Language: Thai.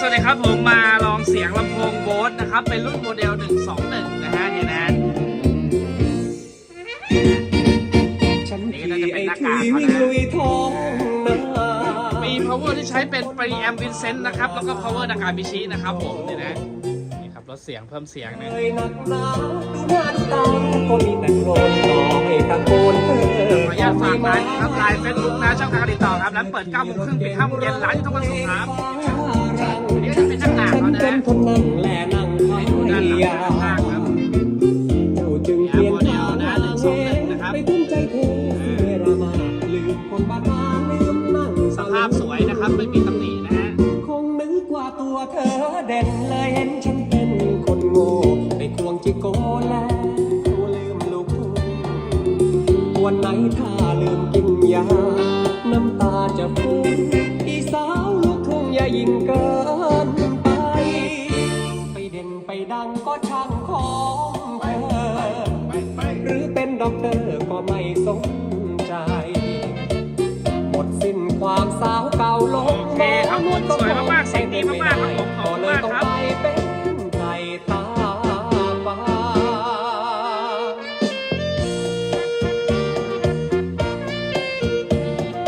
สวัสดีครับผมมาลองเสียงลำโพงโบสนะครับ เป็นรุ่นโมเดล 121 นะฮะเนี่ยนะฉันนี่ขี่น่าจะเป็นไอ้หน้าทุกากยเขานะวิ่งลุยท้องนามี power ที่ใช้เป็น preamp Vincent นะครับ แล้วก็ power นากาบิชินะครับผมเนี่ยนะนี่ครับลดเสียงเพิ่มเสียงนะเคยหนักหนาดูหน้าดูตาก็มีแต่โกรธต่อให้ตะโกนเธอขออนุญาตฝากร้านครับไลน์เฟซบุ๊กนะช่องทางการติดต่อครับร้านเปิด9โมงครึ่งปิด5โมงเย็นร้านอยู่ทุกวันศุกร์ครับ ไปทุ่มใจเธอเสียรามาลืมคนบ้านนาลืมนั่งสภาพสวยนะครับไม่มีตำหนินะฮะคงนึกว่าตัวเธอเด่นเลยเห็นฉันเป็นคนโง่ไปควงจิโกแล้วลืมลูกทุ่งวันไหนถ้าลืมกินยา น้ำตาจะฟูอีสาวลูกทุ่งอย่ายิ่งเกินไป ไปเด่นไปดังก็ช่างของเธอหรือเป็น ด็อกเตอร์ก็ไม่สนใจ หมดสิ้นความสาวเก่าลงโอเคครับผมสวยมากๆเสียงดีมากๆครับผมขอบคุณมากครับ